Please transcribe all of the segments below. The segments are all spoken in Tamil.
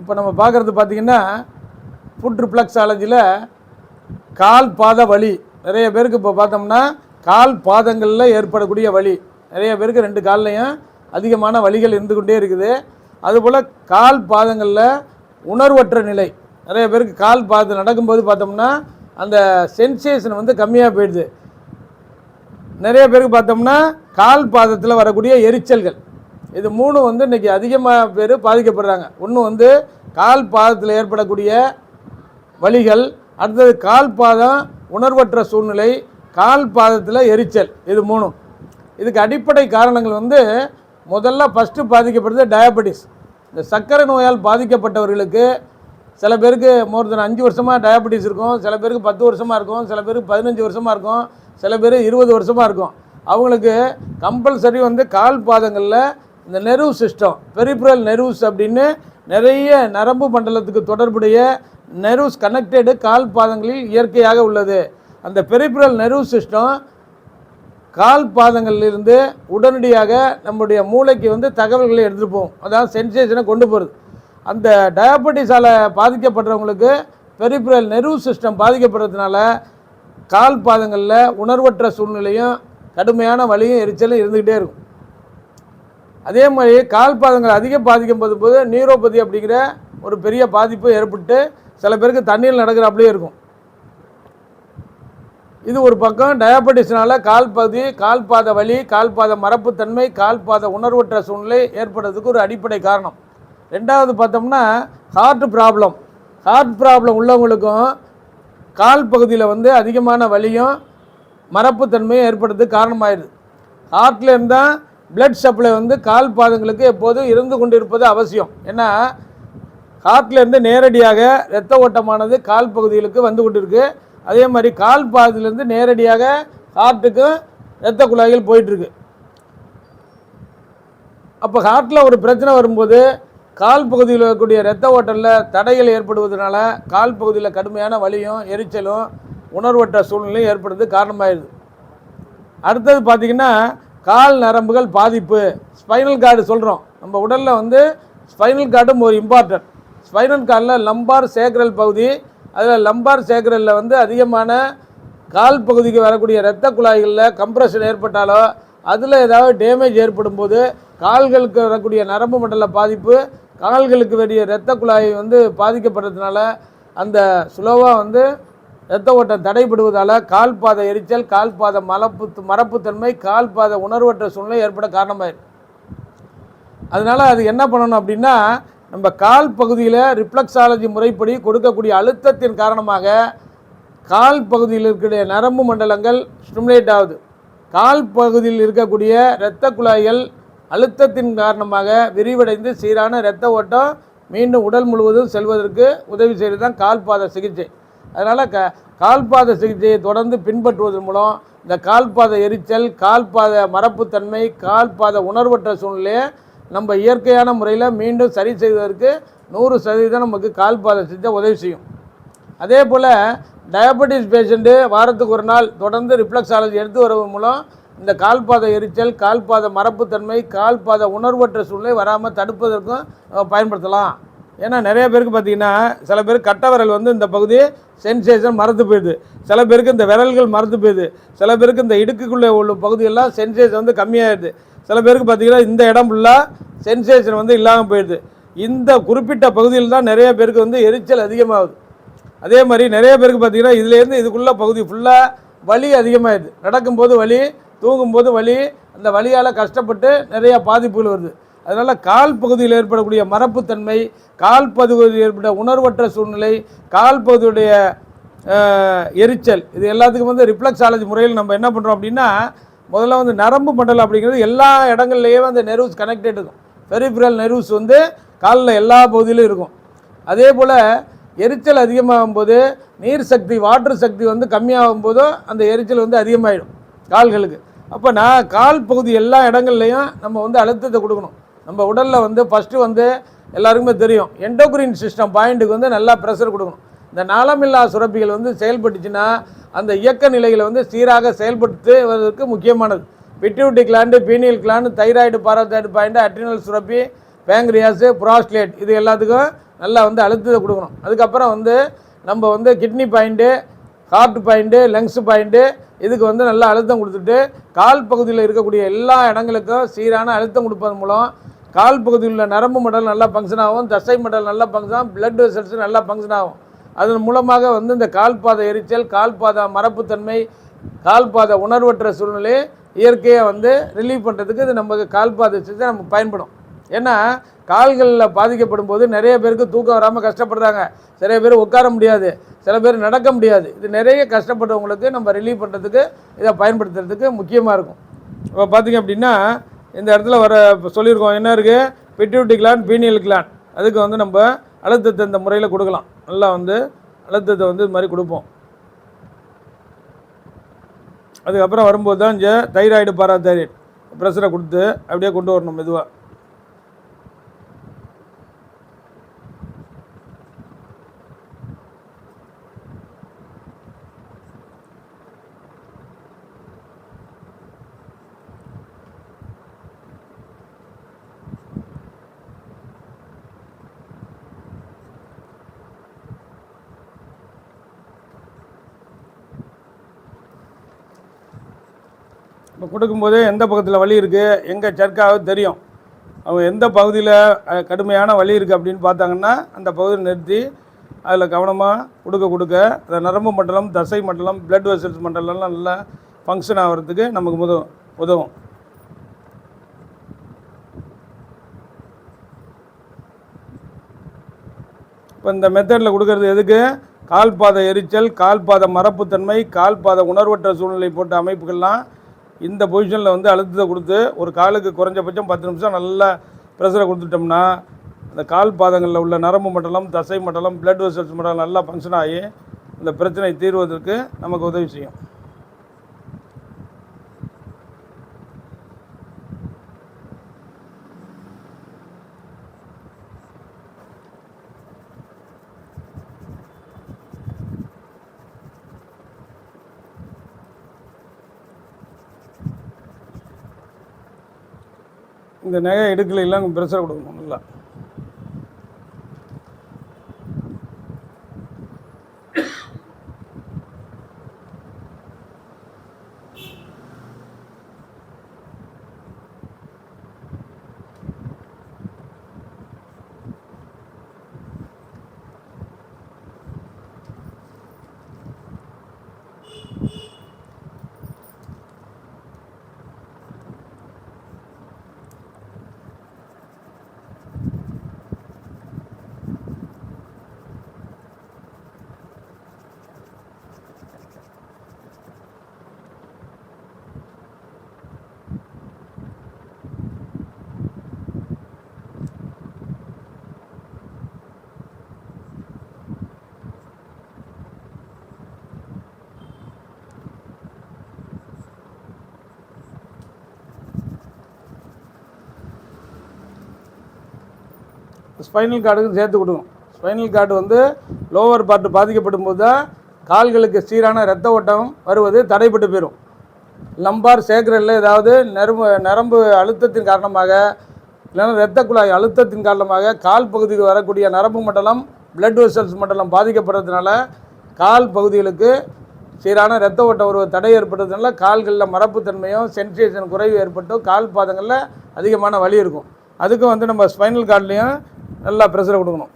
இப்போ நம்ம பார்க்குறது பார்த்திங்கன்னா ஃபுட் ரிஃப்ளெக்ஸாலஜியில் கால் பாத வலி. நிறைய பேருக்கு இப்போ பார்த்தோம்னா கால் பாதங்களில் ஏற்படக்கூடிய வலி. நிறைய பேருக்கு ரெண்டு கால்லையும் அதிகமான வலிகள் இருந்து கொண்டே இருக்குது. அதுபோல் கால் பாதங்களில் உணர்வற்ற நிலை. நிறைய பேருக்கு கால் பாதம் நடக்கும்போது பார்த்தோம்னா அந்த சென்சேஷன் வந்து கம்மியாக போயிடுது. நிறைய பேருக்கு பார்த்தோம்னா கால் பாதத்தில் வரக்கூடிய எரிச்சல்கள். இது மூணு வந்து இன்றைக்கி அதிகமாக பேர் பாதிக்கப்படுறாங்க. ஒன்று வந்து கால் பாதத்தில் ஏற்படக்கூடிய வலிகள் அடுத்தது கால் பாதம் உணர்வற்ற சூழ்நிலை கால் பாதத்தில் எரிச்சல் இது மூணும். இதுக்கு அடிப்படை காரணங்கள் வந்து முதல்ல ஃபஸ்ட்டு பாதிக்கப்படுறது டயபெட்டிஸ் இந்த சர்க்கரை நோயால் பாதிக்கப்பட்டவர்களுக்கு சில பேருக்கு மோர் தென் அஞ்சு வருஷமாக டயபெட்டிஸ் இருக்கும் சில பேருக்கு பத்து வருஷமாக இருக்கும் சில பேருக்கு பதினஞ்சு வருஷமாக இருக்கும் சில பேர் இருபது வருஷமாக இருக்கும். அவங்களுக்கு கம்பல்சரி வந்து கால் பாதங்களில் இந்த நெர்வ் சிஸ்டம் பெரிப்ரல் நெர்வ்ஸ் அப்படின்னு நிறைய நரம்பு மண்டலத்துக்கு தொடர்புடைய நெர்வ்ஸ் கனெக்டடு கால் பாதங்களில் இயற்கையாக உள்ளது. அந்த பெரிப்ரல் நெர்வ் சிஸ்டம் கால் பாதங்களிலிருந்து உடனடியாக நம்முடைய மூளைக்கு வந்து தகவல்களை எடுத்துகிட்டு போகும். அதாவது சென்சேஷனை கொண்டு போகிறது அந்த டயபெட்டிஸால் பாதிக்கப்படுறவங்களுக்கு பெரிப்ரல் நெர்வ் சிஸ்டம் பாதிக்கப்படுறதுனால கால் பாதங்களில் உணர்வற்ற சூழ்நிலையும் கடுமையான வலியும் எரிச்சலும் இருந்துக்கிட்டே இருக்கும். அதே மாதிரி கால் பாதங்கள் அதிகம் பாதிக்கும் போது போது நீரோபதி அப்படிங்கிற ஒரு பெரிய பாதிப்பு ஏற்பட்டு சில பேருக்கு தண்ணீர் நடக்கிற அப்படியே இருக்கும். இது ஒரு பக்கம் டயபெட்டிஸ்னால கால் பகுதி கால் பாத வலி கால் பாத மரப்புத்தன்மை கால் பாத உணர்வற்ற சூழ்நிலை ஏற்படுறதுக்கு ஒரு அடிப்படை காரணம். ரெண்டாவது பார்த்தோம்னா ஹார்ட் ப்ராப்ளம் ஹார்ட் ப்ராப்ளம் உள்ளவங்களுக்கும் கால் பகுதியில் வந்து அதிகமான வலியும் மரப்புத்தன்மையும் ஏற்படுறதுக்கு காரணமாயிருது ஹார்ட்லேருந்து தான் பிளட் சப்ளை வந்து கால் பாதங்களுக்கு எப்போதும் இருந்து கொண்டு இருப்பது அவசியம். ஏன்னா ஹார்ட்லேருந்து நேரடியாக இரத்த ஓட்டமானது கால் பகுதிகளுக்கு வந்து கொண்டிருக்கு. அதே மாதிரி கால் பாதத்திலேருந்து நேரடியாக ஹார்ட்டுக்கு இரத்த குழாய்கள் போயிட்டுருக்கு. அப்போ ஹார்ட்டில் ஒரு பிரச்சனை வரும்போது கால் பகுதியில் இருக்கக்கூடிய இரத்த ஓட்டலில் தடைகள் ஏற்படுவதனால கால் பகுதியில் கடுமையான வலியும் எரிச்சலும் உணர்வற்ற சூழ்நிலையும் ஏற்படுறது காரணமாயிருது. அடுத்தது பார்த்திங்கன்னா கால் நரம்புகள் பாதிப்பு. ஸ்பைனல் கார்டு சொல்கிறோம் நம்ம உடலில் வந்து ஸ்பைனல் கார்டும் ஒரு இம்பார்ட்டன்ட் ஸ்பைனல் கார்டில் லம்பார் சேகரல் பகுதி. அதில் லம்பார் சேகரலில் வந்து அதிகமான கால் பகுதிக்கு வரக்கூடிய இரத்த குழாய்களில் கம்ப்ரெஷன் ஏற்பட்டாலோ அதில் ஏதாவது டேமேஜ் ஏற்படும் போது கால்களுக்கு வரக்கூடிய நரம்பு மண்டல பாதிப்பு கால்களுக்கு வேண்டிய இரத்த குழாய் வந்து பாதிக்கப்படுறதுனால அந்த சுலோவாக வந்து இரத்த ஓட்டம் தடைபடுவதால் கால் பாத எரிச்சல் கால் பாத மலப்பு மரப்புத்தன்மை கால் பாத உணர்வற்ற சூழ்நிலை ஏற்பட காரணமாயிருக்கு அதனால் அது என்ன பண்ணணும் அப்படின்னா நம்ம கால் பகுதியில் ரிஃப்ளெக்ஸாலஜி முறைப்படி கொடுக்கக்கூடிய அழுத்தத்தின் காரணமாக கால் பகுதியில் இருக்கக்கூடிய நரம்பு மண்டலங்கள் ஸ்டிமுலேட் ஆகுது. கால் பகுதியில் இருக்கக்கூடிய இரத்த குழாய்கள் அழுத்தத்தின் காரணமாக விரிவடைந்து சீரான இரத்த ஓட்டம் மீண்டும் உடல் முழுவதும் செல்வதற்கு உதவி செய்கிறது தான் கால்பாத சிகிச்சை. அதனால் க கால்பாத சிகிச்சையை தொடர்ந்து பின்பற்றுவதன் மூலம் இந்த கால்பாத எரிச்சல் கால்பாத மரப்புத்தன்மை கால்பாத உணர்வற்ற சூழ்நிலையை நம்ம இயற்கையான முறையில் மீண்டும் சரி செய்வதற்கு நூறு சதவீதம் நமக்கு கால்பாத சிகிச்சை உதவி செய்யும். அதே போல் டயபெட்டிஸ் பேஷண்ட்டு வாரத்துக்கு ஒரு நாள் தொடர்ந்து ரிஃப்ளக்ஸாலஜி எடுத்து வருவதன் மூலம் இந்த கால்பாத எரிச்சல் கால்பாத மரப்புத்தன்மை கால்பாத உணர்வற்ற சூழ்நிலை வராமல் தடுப்பதற்கும் பயன்படுத்தலாம். ஏன்னா நிறைய பேருக்கு பார்த்தீங்கன்னா சில பேர் கட்ட விரல் வந்து இந்த பகுதி சென்சேஷன் மறந்து போயிடுது. சில பேருக்கு இந்த விரல்கள் மறந்து போயிடுது. சில பேருக்கு இந்த இடுக்குக்குள்ளே உள்ள பகுதியெல்லாம் சென்சேஷன் வந்து கம்மியாகிடுது சில பேருக்கு பார்த்தீங்கன்னா இந்த இடம் ஃபுல்லாக சென்சேஷன் வந்து இல்லாமல் போயிடுது. இந்த குறிப்பிட்ட பகுதியில் தான் நிறைய பேருக்கு வந்து எரிச்சல் அதிகமாகுது. அதே மாதிரி நிறைய பேருக்கு பார்த்தீங்கன்னா இதுலேருந்து இதுக்குள்ளே பகுதி ஃபுல்லாக வலி அதிகமாகிடுது நடக்கும்போது வலி தூங்கும்போது வலி அந்த வலியால் கஷ்டப்பட்டு நிறையா பாதிப்புகள் வருது. அதனால் கால் பகுதியில் ஏற்படக்கூடிய மரப்புத்தன்மை கால் பகுதியில் ஏற்பட்ட உணர்வற்ற சூழ்நிலை கால் பகுதியுடைய எரிச்சல் இது எல்லாத்துக்கும் வந்து ரிஃப்ளெக்ஸாலஜி முறையில் நம்ம என்ன பண்ணுறோம் அப்படின்னா முதல்ல வந்து நரம்பு மண்டலம் அப்படிங்கிறது எல்லா இடங்கள்லையும் அந்த நெர்வ்ஸ் கனெக்டட் இருக்கும். பெரிஃபரல் நெர்வ்ஸ் வந்து காலில் எல்லா பகுதியிலும் இருக்கும். அதே போல் எரிச்சல் அதிகமாகும் போது நீர் சக்தி வாட்டர் சக்தி வந்து கம்மியாகும் போதும் அந்த எரிச்சல் வந்து அதிகமாகிடும் கால்களுக்கு. அப்போ நான் கால் பகுதி எல்லா இடங்கள்லையும் நம்ம வந்து அழுத்தத்தை கொடுக்கணும். நம்ம உடலில் வந்து ஃபஸ்ட்டு வந்து எல்லாருக்குமே தெரியும். எண்டோக்ரின் சிஸ்டம் பாயிண்ட்டுக்கு வந்து நல்லா ப்ரெஷர் கொடுக்கணும். இந்த நாளமில்லா சுரப்பிகள் வந்து செயல்பட்டுச்சுன்னா அந்த இயக்க நிலைகளை வந்து சீராக செயல்படுத்துவதற்கு முக்கியமானது. Pituitary gland pineal gland thyroid parathyroid point adrenal சுரப்பி பேங்க்ரியாஸு புராஸ்லேட் இது எல்லாத்துக்கும் நல்லா வந்து அழுத்தத்தை கொடுக்கணும். அதுக்கப்புறம் வந்து நம்ம வந்து kidney point heart point lungs point இதுக்கு வந்து நல்லா அழுத்தம் கொடுத்துட்டு கால் பகுதியில் இருக்கக்கூடிய எல்லா இடங்களுக்கும் சீரான அழுத்தம் கொடுப்பதன் மூலம் கால் பகுதியில் உள்ள நரம்பு மண்டலம் நல்லா ஃபங்க்ஷன் ஆகும் தசை மண்டலம் நல்லா ஃபங்க்ஷன் ஆகும் பிளட் வெசல்ஸ் நல்லா ஃபங்க்ஷன் ஆகும். அதன் மூலமாக வந்து இந்த கால்பாதை எரிச்சல் கால்பாத மரப்புத்தன்மை கால்பாத உணர்வற்ற சூழ்நிலையை இயற்கையாக வந்து ரிலீவ் பண்ணுறதுக்கு இது நமக்கு கால்பாத சிகிச்சை நமக்கு பயன்படும். ஏன்னா கால்களில் பாதிக்கப்படும் போது நிறைய பேருக்கு தூக்கம் வராமல் கஷ்டப்படுறாங்க. சில பேர் உட்கார முடியாது சில பேர் நடக்க முடியாது. இது நிறைய கஷ்டப்படுறவங்களுக்கு நம்ம ரிலீவ் பண்ணுறதுக்கு இதை பயன்படுத்துறதுக்கு முக்கியமாக இருக்கும். இப்போ பார்த்தீங்க அப்படின்னா இந்த இடத்துல வர சொல்லியிருக்கோம். என்ன இருக்குது பிட்யூட்டி கிளான் பீனியல் கிளான் அதுக்கு வந்து நம்ம அழுத்தத்தை இந்த முறையில் கொடுக்கலாம். நல்லா வந்து அழுத்தத்தை வந்து இது மாதிரி கொடுப்போம். அதுக்கப்புறம் வரும்போது தான் இங்கே தைராய்டு பாராதைராய்டு ப்ரெஷரை கொடுத்து அப்படியே கொண்டு வரணும் மெதுவாக இப்போ கொடுக்கும்போது எந்த பக்கத்தில் வலி இருக்குது எங்கே சர்க்காவது தெரியும். அவங்க எந்த பகுதியில் கடுமையான வலி இருக்குது அப்படின்னு பார்த்தாங்கன்னா அந்த பகுதியை நிறுத்தி அதில் கவனமாக கொடுக்க கொடுக்க அந்த நரம்பு மண்டலம் தசை மண்டலம் பிளட் வெசல்ஸ் மண்டலம்லாம் நல்லா ஃபங்க்ஷன் ஆகிறதுக்கு நமக்கு உதவும் உதவும். இப்போ இந்த மெத்தடில் கொடுக்கறது எதுக்கு? கால்பாத எரிச்சல் கால்பாத மரப்புத்தன்மை கால்பாத உணர்வற்ற சூழ்நிலை போட்ட அமைப்புகள்லாம் இந்த பொசிஷனில் வந்து அழுத்தத்தை கொடுத்து ஒரு காலுக்கு குறைஞ்சபட்சம் பத்து நிமிஷம் நல்லா ப்ரெஷரை கொடுத்துட்டோம்னா அந்த கால் பாதங்களில் உள்ள நரம்பு மண்டலம் தசை மண்டலம் பிளட் வெசல்ஸ் மண்டலம் நல்லா ஃபங்க்ஷன் ஆகி இந்த பிரச்சனை தீர்வதற்கு நமக்கு உதவி செய்யும். இந்த நகை இடுக்கில் எல்லாம் கொடுக்கணும் நல்லா ஸ்பைனல் கார்டுக்கும் சேர்த்து கொடுக்கும் ஸ்பைனல் கார்டு வந்து லோவர் பார்ட் பாதிக்கப்படும் போது தான் கால்களுக்கு சீரான இரத்த ஓட்டம் வருவது தடைப்பட்டு போயிடும் லம்பார் சேக்கரில் ஏதாவது நரம்பு நரம்பு அழுத்தத்தின் காரணமாக இல்லைன்னா இரத்த குழாய் அழுத்தத்தின் காரணமாக கால் பகுதிக்கு வரக்கூடிய நரம்பு மண்டலம் பிளட் வெசல்ஸ் மண்டலம் பாதிக்கப்படுறதுனால கால் பகுதிகளுக்கு சீரான இரத்த ஓட்டம் வருவது தடை ஏற்படுறதுனால கால்களில் மரப்புத்தன்மையும் சென்சேஷன் குறைவு ஏற்பட்டும் கால் பாதங்களில் அதிகமான வலி இருக்கும். அதுக்கும் வந்து நம்ம ஸ்பைனல் கார்ட்லேயும் நல்லா ப்ரெஷரை கொடுக்கணும்.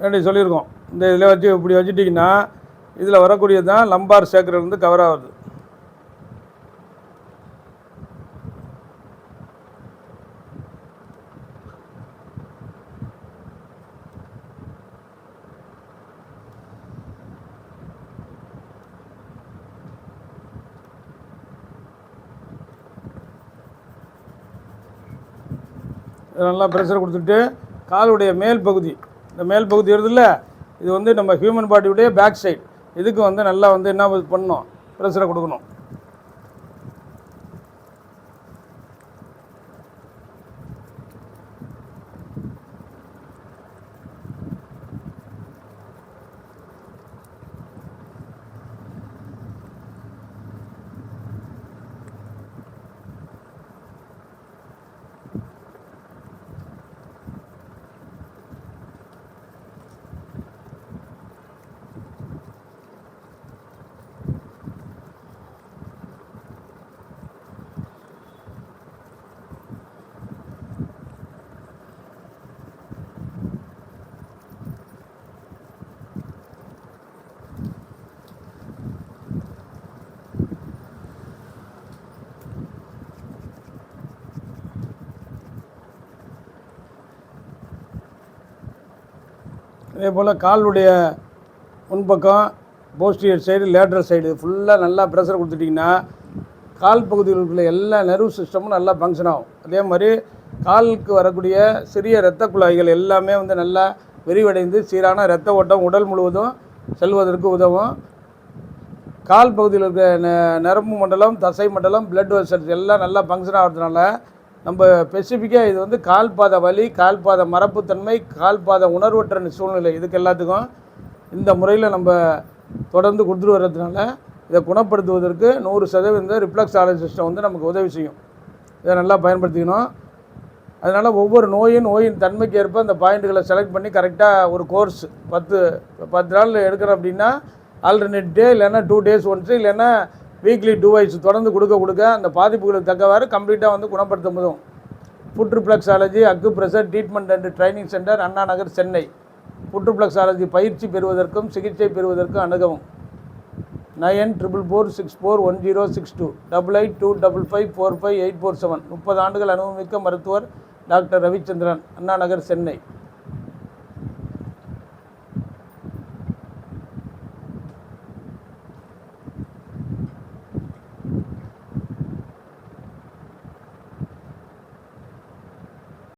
வேண்டி சொல்லியிருக்கோம். இந்த இதில் வச்சு இப்படி வச்சுட்டிங்கன்னா இதில் வரக்கூடியது தான் லம்பார் சேக்கர் வந்து கவர் ஆகுது இது நல்லா ப்ரெஷர் கொடுத்துட்டு காலுடைய மேல் பகுதி. இந்த மேல் பகுதி வருதுல்ல இது வந்து நம்ம ஹியூமன் பாடியுடைய பேக் சைடு இதுக்கு வந்து நல்லா வந்து என்ன பண்ணணும்? ப்ரெஷரை கொடுக்கணும். அதே போல் காலுடைய முன்பக்கம் போஸ்டியர் சைடு லேட்ரல் சைடு ஃபுல்லாக நல்லா ப்ரெஷர் கொடுத்துட்டிங்கன்னா கால் பகுதியில் இருக்கிற எல்லா நர்வ் சிஸ்டமும் நல்லா ஃபங்க்ஷன் ஆகும். அதே மாதிரி காலுக்கு வரக்கூடிய சிறிய இரத்த குழாய்கள் எல்லாமே வந்து நல்லா விரிவடைந்து சீரான இரத்த ஓட்டம் உடல் முழுவதும் செல்வதற்கு உதவும். கால் பகுதியில் இருக்க ந- நரம்பு மண்டலம் தசை மண்டலம் பிளட் வெசல்ஸ் எல்லாம் நல்லா ஃபங்க்ஷன் ஆகிறதுனால நம்ம ஸ்பெசிஃபிக்காக இது வந்து கால் பாத வலி கால் பாத மரப்புத்தன்மை கால் பாத உணர்வற்ற சூழ்நிலை. இதுக்கு எல்லாத்துக்கும் இந்த முறையில் நம்ம தொடர்ந்து கொடுத்துட்டு வர்றதுனால இதை குணப்படுத்துவதற்கு நூறு சதவீதம் ரிப்ளக்ஸ் ரிஃப்ளெக்ஸ் சிஸ்டம் வந்து நமக்கு உதவி செய்யும். இதை நல்லா பயன்படுத்திக்கணும். அதனால் ஒவ்வொரு நோயின் நோயின் தன்மைக்கு ஏற்ப அந்த பாயிண்ட்டுகளை செலக்ட் பண்ணி கரெக்டாக ஒரு கோர்ஸ் பத்து பத்து நாள் எடுக்கிறோம் அப்படின்னா ஆல்டர்னேட் டே இல்லைன்னா டூ டேஸ் ஒன்ஸு இல்லைன்னா வீக்லி டூ வைஸ் தொடர்ந்து கொடுக்க கொடுக்க அந்த பாதிப்புகளுக்கு தக்கவாறு கம்ப்ளீட்டாக வந்து குணப்படுத்த முடியும். புற்றுப்ளக்ஸாலஜி acupressure treatment and training centre Anna Nagar Chennai. புற்றுப்ளக்ஸாலஜி பயிற்சி பெறுவதற்கும் சிகிச்சை பெறுவதற்கும் அணுகவும். Nine triple four six four one zero six two double eight two double five four five eight four seven. முப்பது ஆண்டுகள் அனுபவமிக்க மருத்துவர் டாக்டர் ரவிச்சந்திரன் அண்ணா நகர் சென்னை.